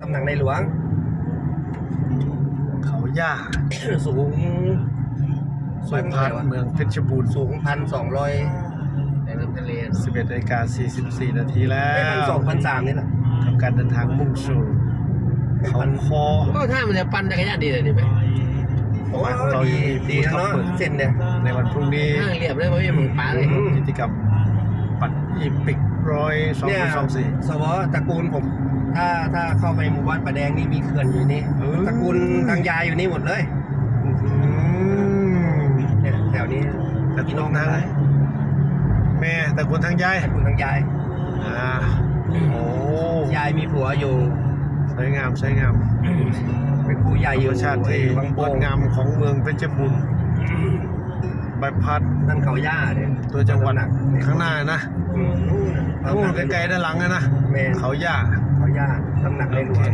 ตำหนักในหลวง เขาย่า สูงสุพรรณเมืองเพชรบูรณ์สูงพันสองร้อยในน้ำทะเล11นาฬิกา44นาทีแล้พันวสองพันสามนี่แหละกับการเดินทางมุ่งสู่เขาคอก็ถ้ามันจะปั่นจักรยานดีเลยนี่ไหมโอ้หมายของเราดียังมีดีผู้นะทำเนาะเปิดเส้นเนี่ยในวันพรุ่งนี้ห้างเรียบเลยเพราะยังมึงป่าเลยอืมกิจกรรม ปัดอีปิกร้อยสองเนี่ยสองสี่สวตระกูลผม ถ้าถ้าเข้าไปหมู่บ้านประแดงนี่มีเขื่อนอยู่นี่เออตระกูลทางยายอยู่นี่หมดเลยเนี่ยแถวนี้แต่พี่คุน้อณงทางแม่แต่คุณทางยายตระกูลทางยายอ่าโอ้ยายมีผัวอยู่สวยงามสวยงามเป็นครูใหญ่ธรอยู่รมชาติที่บางงโป่ดงงามของเมืองเพชรบูรณ์ ใบพัดนั่นเขาย่าเนี่ยตัวจังหวัดข้างหน้านะอืมนู่นไกลๆด้านหลังนะนะแม่เขาย่าเขาย่าตำหนักในหลวง